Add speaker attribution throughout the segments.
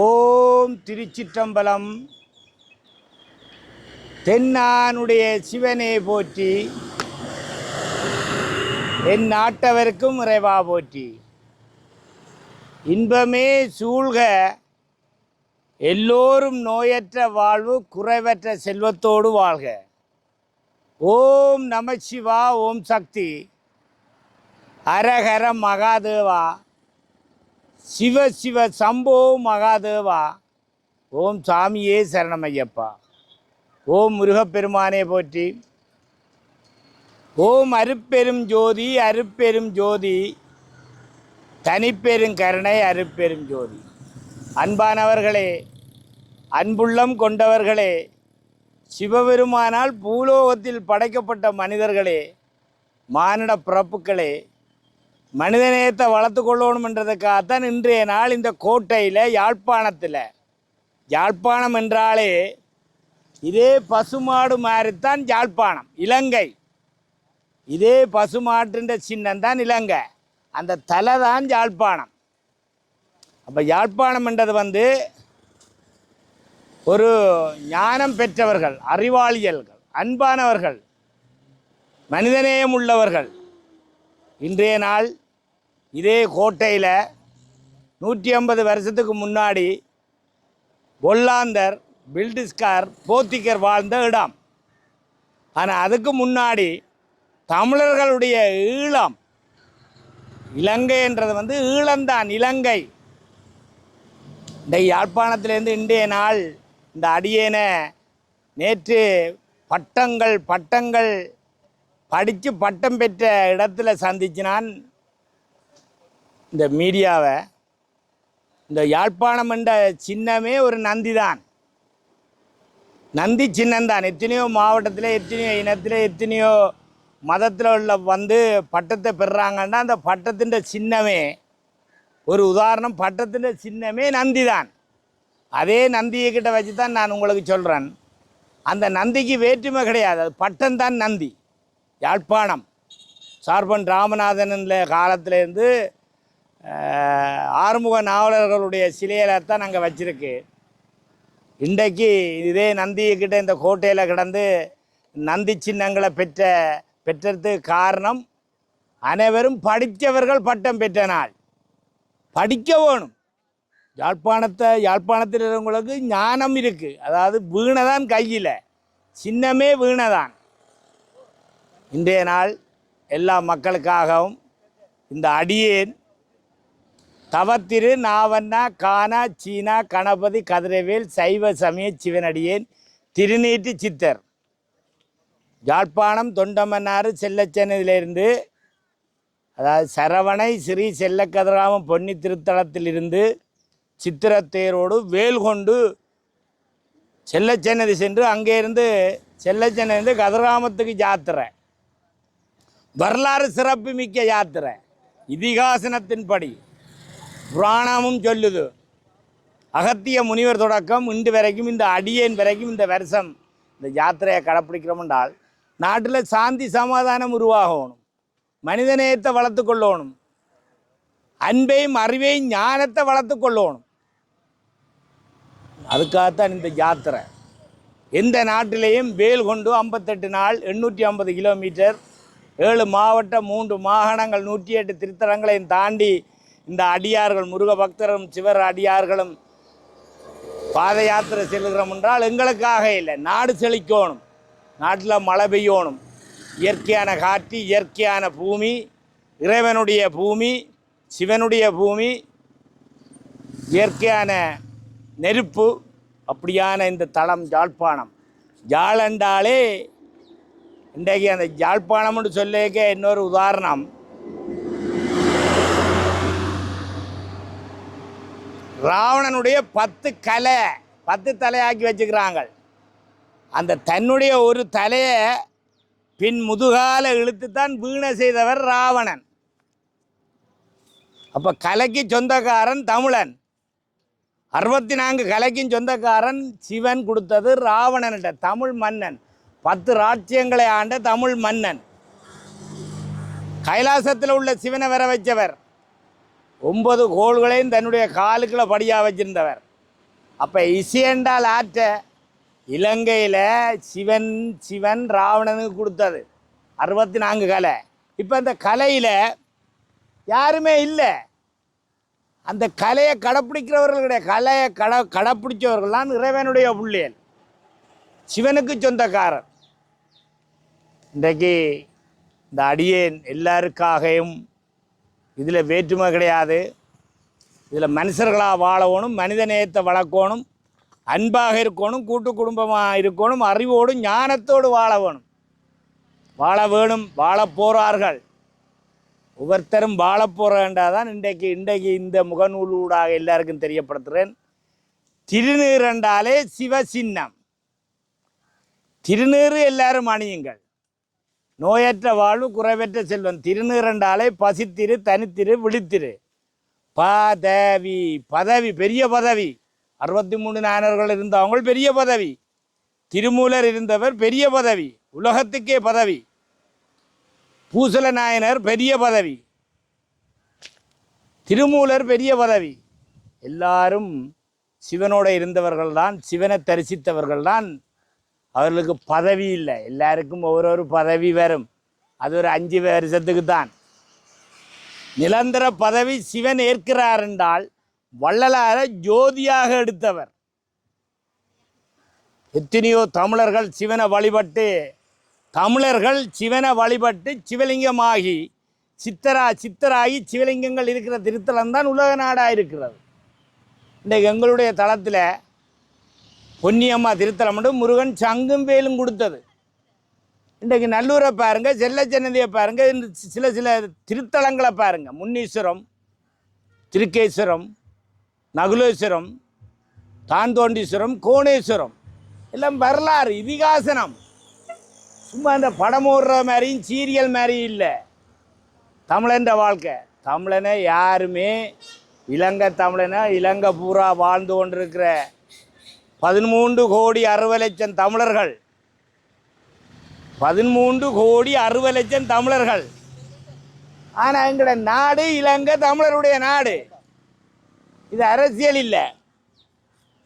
Speaker 1: ஓம் திருச்சிற்றம்பலம். தென்னானுடைய சிவனே போற்றி. என் நாட்டவருக்கும் இறைவா போற்றி. இன்பமே சூழ்க. எல்லோரும் நோயற்ற வாழ்வு குறைவற்ற செல்வத்தோடு வாழ்க. ஓம் நமசிவா ஓம் சக்தி. அரகர மகாதேவா. சிவ சிவ சம்போ மகாதேவா. ஓம் சாமியே சரணமையப்பா. ஓம் முருகப்பெருமானே போற்றி. ஓம் அருப்பெரும் ஜோதி அருப்பெரும் ஜோதி. தனிப்பெரும் கருணை அருப்பெரும் ஜோதி. அன்பானவர்களே அன்புள்ளம் கொண்டவர்களே சிவபெருமானால் பூலோகத்தில் படைக்கப்பட்ட மனிதர்களே மானிட பிறப்புக்களே மனிதநேயத்தை வளர்த்து கொள்ளணுமென்றதுக்காகத்தான் இன்றைய நாள் இந்த கோட்டையில் யாழ்ப்பாணத்தில். யாழ்ப்பாணம் என்றாலே இதே பசுமாடு மாதிரித்தான் யாழ்ப்பாணம் இலங்கை. இதே பசுமாட்டின்ற சின்னம் தான் இலங்கை. அந்த தலை தான் யாழ்ப்பாணம். அப்போ யாழ்ப்பாணம் என்றது வந்து ஒரு ஞானம் பெற்றவர்கள் அறிவாளியல்கள் அன்பானவர்கள் மனிதநேயம் உள்ளவர்கள். இன்றைய நாள் இதே கோட்டையில் நூற்றி ஐம்பது வருஷத்துக்கு முன்னாடி ஒல்லாந்தர் பில்டிஸ்கார் போத்திக்கர் வாழ்ந்த இடம். ஆனால் அதுக்கு முன்னாடி தமிழர்களுடைய ஈழம். இலங்கை என்றது வந்து ஈழம்தான் இலங்கை. இந்த யாழ்ப்பாணத்திலேருந்து இன்றைய நாள் இந்த அடியேனை நேற்று பட்டங்கள் பட்டங்கள் படித்து பட்டம் பெற்ற இடத்துல சந்திச்சினான் இந்த மீடியாவை இந்த யாழ்ப்பாணம் என்ற சின்னமே ஒரு நந்தி தான் நந்தி சின்னம்தான். எத்தனையோ மாவட்டத்தில் எத்தனையோ இனத்தில் எத்தனையோ மதத்தில் உள்ள வந்து பட்டத்தை பெறுறாங்கன்னா அந்த பட்டத்தின் சின்னமே ஒரு உதாரணம் பட்டத்தின் சின்னமே நந்தி தான் அதே நந்தியை கிட்ட வச்சு தான் நான் உங்களுக்கு சொல்கிறேன் அந்த நந்திக்கு வேற்றுமை கிடையாது. அது பட்டம் தான் நந்தி. யாழ்ப்பாணம். சார்பன் ராமநாதன் காலத்திலேருந்து ஆறுமுக நாவலர்களுடைய சிலையில தான் அங்கே வச்சிருக்கு. இன்றைக்கு இதே நந்திக்கிட்ட இந்த கோட்டையில் கிடந்து நந்தி சின்னங்களை பெற்ற பெற்றதுக்கு காரணம் அனைவரும் படித்தவர்கள் பட்டம் பெற்ற நாள். படிக்க வேணும். யாழ்ப்பாணத்தை யாழ்ப்பாணத்தில் இருக்கிறவங்களுக்கு ஞானம் இருக்குது அதாவது வீணை தான் கையில். சின்னமே வீணை தான் இன்றைய நாள் எல்லா மக்களுக்காகவும் இந்த அடியேன் தவத்திரு நாவண்ணா கானா சீனா கணபதி கதிரவேல் சைவ சமய சிவனடியேன் திருநீட்டு சித்தர். யாழ்ப்பாணம் தொண்டமன்னாறு செல்லச்சனதிலிருந்து அதாவது சரவணை ஸ்ரீ செல்லக்கதிராமம் பொன்னி திருத்தலத்திலிருந்து சித்திரத்தேரோடு வேல் கொண்டு செல்லச்சன்னதி சென்று அங்கேருந்து செல்லச்சன்னதி கதிராமத்துக்கு யாத்திரை. வரலாறு சிறப்பு மிக்க யாத்திரை. இதிகாசனத்தின்படி. புராணமும் சொல்லுது. அகத்திய முனிவர் தொடக்கம் இன்று வரைக்கும் இந்த அடியேன் வரைக்கும் இந்த வருஷம் இந்த யாத்திரையை கடைப்பிடிக்கிறோம் என்றால் நாட்டில் சாந்தி சமாதானம் உருவாகணும் மனிதநேயத்தை வளர்த்து கொள்ளணும் அன்பையும் அறிவையும் ஞானத்தை வளர்த்து கொள்ளணும். அதுக்காகத்தான் இந்த யாத்திரை. எந்த நாட்டிலேயும் வேல் கொண்டு ஐம்பத்தெட்டு நாள் எண்ணூற்றி ஐம்பது கிலோமீட்டர் ஏழு மாவட்டம் மூன்று மாகாணங்கள் நூற்றி எட்டு திருத்தலங்களையும் தாண்டி இந்த அடியார்கள் முருக பக்தரும் சிவர் அடியார்களும் பாத யாத்திரை செல்கிறோம் என்றால் எங்களுக்காக இல்லை நாடு செழிக்கணும் நாட்டில் மழை பெய்யணும். இயற்கையான காற்று இயற்கையான பூமி இறைவனுடைய பூமி சிவனுடைய பூமி இயற்கையான நெருப்பு அப்படியான இந்த தளம் யாழ்ப்பாணம் என்றாலே இன்றைக்கு அந்த யாழ்ப்பாணம்னு சொல்லிக்க இன்னொரு உதாரணம். ராவணனுடைய பத்து கலை பத்து தலையாக்கி வச்சுக்கிறாங்க. அந்த தன்னுடைய ஒரு தலையை பின் முதுகால இழுத்து தான் வீணை செய்தவர் ராவணன். அப்போ கலைக்கு சொந்தக்காரன் தமிழன். அறுபத்தி நான்கு கலைக்கும் சொந்தக்காரன் சிவன் கொடுத்தது ராவணன்கிட்ட தமிழ் மன்னன். பத்து ராஜ்யங்களை ஆண்ட தமிழ் மன்னன். கைலாசத்தில் உள்ள சிவனை வர வச்சவர். ஒன்பது கோள்களையும் தன்னுடைய காலுக்குள்ள படியாக வச்சிருந்தவர். அப்போ இசையண்டால் ஆற்ற இலங்கையில் சிவன் சிவன் ராவணனுக்கு கொடுத்தது. அறுபத்தி நான்கு கலை. இப்போ அந்த கலையில் யாருமே இல்லை. அந்த கலையை கடைப்பிடிக்கிறவர்கள் கிடையாது. கலையை கட கடைப்பிடிச்சவர்கள்லாம் இறைவனுடைய பிள்ளைகள் சிவனுக்கு சொந்தக்காரர். இன்றைக்கு இந்த அடியேன் எல்லாருக்காகவும் இதில் வேற்றுமை கிடையாது. இதில் மனுஷர்களாக வாழணும் மனித நேயத்தை வளர்க்கணும் அன்பாக இருக்கணும் கூட்டு குடும்பமாக இருக்கணும் அறிவோடும் ஞானத்தோடு வாழ வேணும் வாழ வேணும் வாழப்போகிறார்கள் ஒவ்வொருத்தரும் வாழ போகிறேன்டாதான் இன்றைக்கு இன்றைக்கு இந்த முகநூலூடாக எல்லாருக்கும் தெரியப்படுத்துகிறேன். திருநீர் என்றாலே சிவசின்னம் திருநீறு எல்லாரும் அணியுங்கள். நோயற்ற வாழ்வு குறைவற்ற செல்வம். திருநீர் பசித்திரு தனித்திரு விழித்திரு. பதவி பதவி பெரிய பதவி. அறுபத்தி மூணு நாயனர்கள் இருந்தவங்க பெரிய பதவி. திருமூலர் இருந்தவர் பெரிய பதவி. உலகத்துக்கே பதவி. பூசல நாயனர் பெரிய பதவி. திருமூலர் பெரிய பதவி. எல்லாரும் சிவனோட இருந்தவர்கள் தான் சிவனை தரிசித்தவர்கள் தான் அவர்களுக்கு பதவி இல்லை. எல்லாருக்கும் ஒவ்வொரு பதவி வரும். அது ஒரு அஞ்சு வருஷத்துக்கு தான். நிரந்தர பதவி சிவன் ஏற்கிறார் என்றால் வள்ளலார ஜோதியாக எடுத்தவர். எத்தனையோ தமிழர்கள் சிவனை வழிபட்டு தமிழர்கள் சிவனை வழிபட்டு சிவலிங்கமாகி சித்தரா சித்தராகி சிவலிங்கங்கள் இருக்கிற திருத்தலம் தான் உலக நாடாக இருக்கிறது. இன்றைக்கு எங்களுடைய தளத்தில் பொன்னியம்மா திருத்தலம் மட்டும் முருகன் சங்கும் வேலும் கொடுத்தது. இன்றைக்கு நல்லூரை பாருங்க செல்லச்சன்னதியை பாருங்கள் இந்த சில சில திருத்தலங்களை பாருங்கள் முன்னீஸ்வரம் திருக்கேஸ்வரம் நகுலேஸ்வரம் தாந்தோண்டீஸ்வரம் கோணேஸ்வரம். எல்லாம் வரலாறு இதிகாசனம். சும்மா இந்த படம் ஓடுற மாதிரியும் சீரியல் மாதிரியும் இல்லை. தமிழன்ற வாழ்க்கை. தமிழனை யாருமே இலங்கை தமிழனை இலங்கை பூரா வாழ்ந்து கொண்டிருக்கிற பதிமூன்று கோடி அறுபது லட்சம் தமிழர்கள். பதிமூன்று கோடி அறுபது லட்சம் தமிழர்கள். ஆனால் எங்களோட நாடு இலங்கை தமிழருடைய நாடு. இது அரசியல் இல்லை.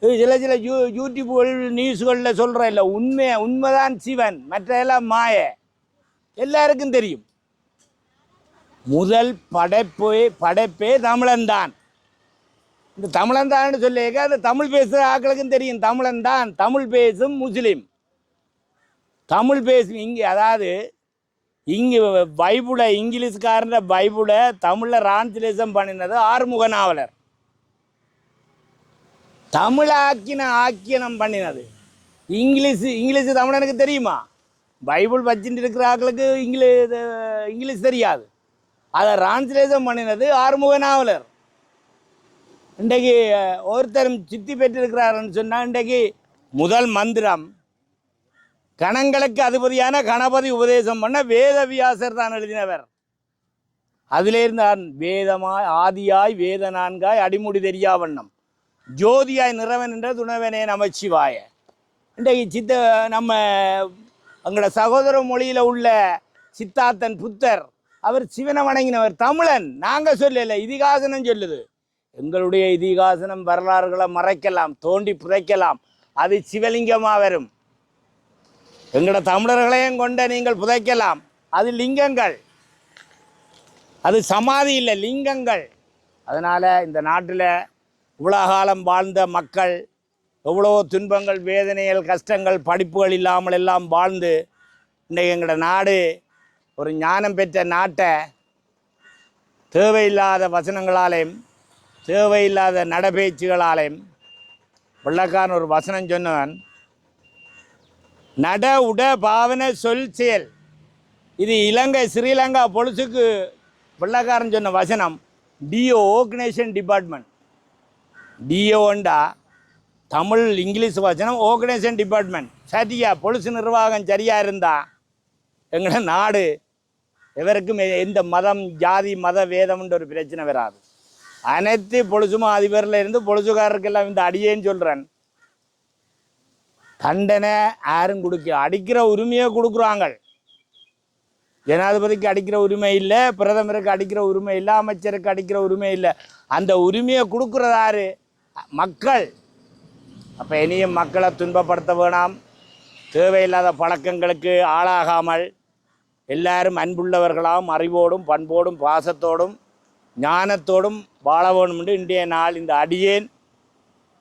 Speaker 1: சில சில யூ யூடியூப்கள் நியூஸ்களில் சொல்கிற இல்லை. உண்மை உண்மைதான் சிவன். மற்றெல்லாம் மாய. எல்லாருக்கும் தெரியும். முதல் படைப்பே படைப்பே தமிழன்தான். இந்த தமிழன்தான்னு சொல்லியிருக்க அந்த தமிழ் பேசுகிற ஆக்களுக்கும் தெரியும். தமிழன்தான் தமிழ் பேசும் முஸ்லீம். தமிழ் பேசும் இங்கே அதாவது இங்கே பைபிளை இங்கிலீஷ்காரன்ற பைபிளை தமிழில் டிரான்ஸ்லேஷன் பண்ணினது ஆறுமுக நாவலர். தமிழாக்கின ஆக்கியனம் பண்ணினது. இங்கிலீஷ் இங்கிலீஷ் தமிழனுக்கு தெரியுமா? பைபிள் வச்சுட்டு இருக்கிற ஆக்களுக்கு இங்கிலீஷ் இங்கிலீஷ் தெரியாது. அதை டிரான்ஸ்லேஷன் பண்ணினது ஆறுமுக நாவலர். இன்றைக்கு ஒருத்தரும் சித்தி பெற்றிருக்கிறாருன்னு சொன்னால் இன்றைக்கு முதல் மந்திரம் கணங்களுக்கு அதிபதியான கணபதி உபதேசம் பண்ண வேதவியாசர் தான் எழுதினவர். அதிலிருந்து நான் வேதமாய் ஆதியாய் வேத நான்காய் அடிமுடி தெரியா வண்ணம். ஜோதியாய் நிறவன் என்ற துணவனே நமச்சிவாய. இன்றைக்கு சித்த நம்ம எங்களோட சகோதர மொழியில் உள்ள சித்தார்த்தன் புத்தர் அவர் சிவனை வணங்கினவர். தமிழன் நாங்கள் சொல்லலை இதிகாசனம் சொல்லுது. எங்களுடைய இதிகாசனம் வரலாறுகளை மறைக்கலாம் தோண்டி புதைக்கலாம். அது சிவலிங்கமாக வரும். எங்களோட தமிழர்களையும் கொண்ட நீங்கள் புதைக்கலாம். அது லிங்கங்கள். அது சமாதி இல்லை லிங்கங்கள். அதனால் இந்த நாட்டில் இவ்வளோ காலம் வாழ்ந்த மக்கள் எவ்வளோ துன்பங்கள் வேதனைகள் கஷ்டங்கள் படிப்புகள் இல்லாமல் எல்லாம் வாழ்ந்து இன்றைக்கு எங்களோட நாடு ஒரு ஞானம் பெற்ற நாட்டை தேவையில்லாத வசனங்களாலேயும் தேவையில்லாத நடபேச்சுகளாலேயும் வெள்ளக்காரன் ஒரு வசனம் சொன்னவன் நட உட பாவனை சொல் செயல். இது இலங்கை ஸ்ரீலங்கா பொலிசுக்கு வெள்ளக்காரன் சொன்ன வசனம் டிஓ ஆர்கனைசேஷன் டிபார்ட்மெண்ட் டிஓண்டா தமிழ் இங்கிலீஷ் வசனம் ஆர்கனைசேஷன் டிபார்ட்மெண்ட் சரியா பொலிசு நிர்வாகம் சரியாக இருந்தா எங்களோட நாடு எவருக்கும் எந்த மதம் ஜாதி மத வேதம்ன்ற ஒரு பிரச்சனை வராது. அனைத்து பொழுசுமா அதிபரில் இருந்து பொழுசுக்காரருக்கெல்லாம் இந்த அடியேன்னு சொல்கிறேன் தண்டனை யாரும் கொடுக்க அடிக்கிற உரிமையை கொடுக்குறாங்க ஜனாதிபதிக்கு அடிக்கிற உரிமை இல்லை பிரதமருக்கு அடிக்கிற உரிமை இல்லை அமைச்சருக்கு அடிக்கிற உரிமை இல்லை. அந்த உரிமையை கொடுக்குறதாரு மக்கள். அப்போ இனியும் மக்களை துன்பப்படுத்த வேணாம். தேவையில்லாத பழக்கங்களுக்கு ஆளாகாமல் எல்லாரும் அன்புள்ளவர்களாகவும் அறிவோடும் பண்போடும் பாசத்தோடும் ஞானத்தோடும் வாழ என்று இன்றைய நாள் இந்த அடியேன்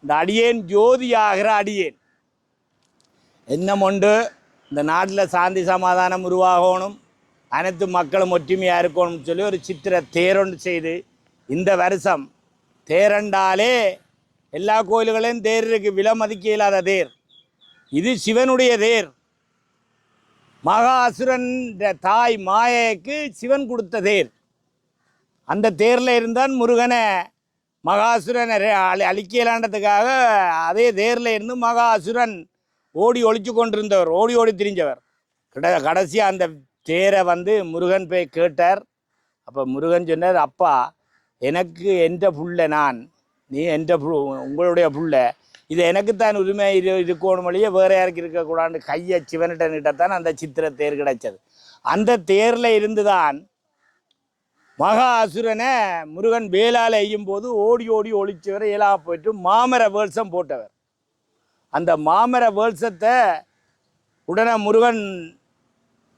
Speaker 1: இந்த அடியேன் ஜோதியாகிற அடியேன். என்னம் உண்டு. இந்த நாட்டில் சாந்தி சமாதானம் உருவாகணும். அனைத்து மக்களும் ஒற்றுமையாக இருக்கணும்னு சொல்லி ஒரு சித்திர தேரொன்று செய்து இந்த வருஷம் தேரண்டாலே எல்லா கோயில்களையும் தேர் இருக்குது விலை மதிக்க இல்லாத தேர். இது சிவனுடைய தேர். மகாசுரன் தாய் மாயைக்கு சிவன் கொடுத்த தேர். அந்த தேரில் இருந்தான் முருகனை. மகாசுரன் ரெ- அழி அழிக்கலான்றதுக்காக அதே தேரில் இருந்து மகாசுரன் ஓடி ஒழிச்சு கொண்டிருந்தவர். ஓடி ஓடி திரிஞ்சவர். கிட்ட கடைசியாக அந்த தேரை வந்து முருகன் போய் கேட்டார். அப்போ முருகன் சொன்னார் அப்பா எனக்கு எந்த புள்ள நான். நீ எந்த பு உங்களுடைய புள்ள. இது எனக்குத்தான் உரிமை இரு இருக்கணும் வழியே வேறு யாருக்கு இருக்கக்கூடாதுன்னு கையை சிவனிட்ட தான் அந்த சித்திர தேர் கிடைச்சது. அந்த தேரில் இருந்து தான் மகா அசுரனை முருகன் வேளால் எய்யும் போது ஓடி ஓடி ஒழிச்சவர் ஏலாக போயிட்டு மாமர வேல்சம் போட்டவர். அந்த மாமர வேல்சத்தை உடனே முருகன்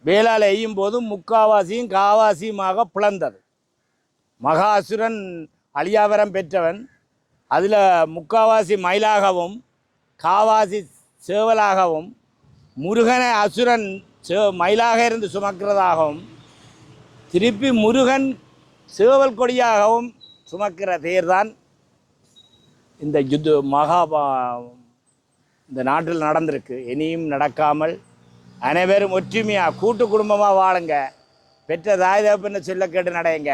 Speaker 1: வேளால் எய்யும் போது முக்காவாசியும் காவாசியுமாக பிளந்தது. மகாசுரன் அழியாவரம் பெற்றவன். அதில் முக்காவாசி மயிலாகவும் காவாசி சேவலாகவும் முருகனை அசுரன் சே மயிலாக இருந்து சுமக்கிறதாகவும் திருப்பி முருகன் சேவல் கொடியாகவும் சுமக்கிற தேர்தான் இந்த யுத்த மகாபா இந்த நாட்டில் நடந்திருக்கு. இனியும் நடக்காமல் அனைவரும் ஒற்றுமையாக கூட்டு குடும்பமாக வாழுங்க. பெற்ற தாய் தகப்பன்னு சொல்ல கேட்டு நடையுங்க.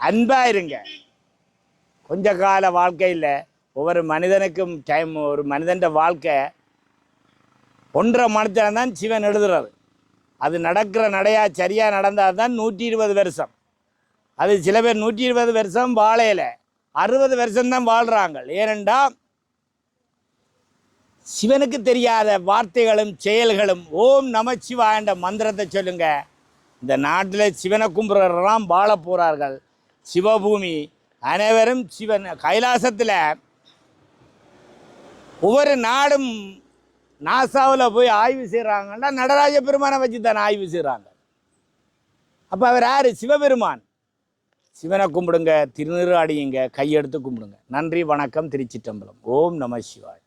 Speaker 1: அன்பாக இருங்க. கொஞ்ச கால வாழ்க்கையில் ஒவ்வொரு மனிதனுக்கும் டைம் ஒரு மனிதன் வாழ்க்கை ஒன்றரை மனத்தில் தான் சிவன் எழுதுறது அது நடக்கிற நடையாக சரியாக நடந்தால் தான் நூற்றி இருபது வருஷம். அது சில பேர் நூற்றி இருபது வருஷம் வாழையில அறுபது வருஷம்தான் வாழ்கிறாங்க ஏனென்றா சிவனுக்கு தெரியாத வார்த்தைகளும் செயல்களும் ஓம் நமச்சிவாய என்ற மந்திரத்தை சொல்லுங்க. இந்த நாட்டில் சிவனை கும்புறவரெல்லாம் வாழ போகிறார்கள் சிவபூமி அனைவரும் சிவன் கைலாசத்தில் ஒவ்வொரு நாடும் நாசாவில் போய் ஆய்வு செய்கிறாங்கன்னா நடராஜ பெருமானை வச்சு தானே ஆய்வு செய்கிறாங்க அப்போ அவர் யார்? சிவபெருமான். சிவனை கும்பிடுங்க திருநீறு அடியுங்க கையெடுத்து கும்பிடுங்க. நன்றி வணக்கம் திருச்சிட்டம்பலம் ஓம் நம சிவாய்.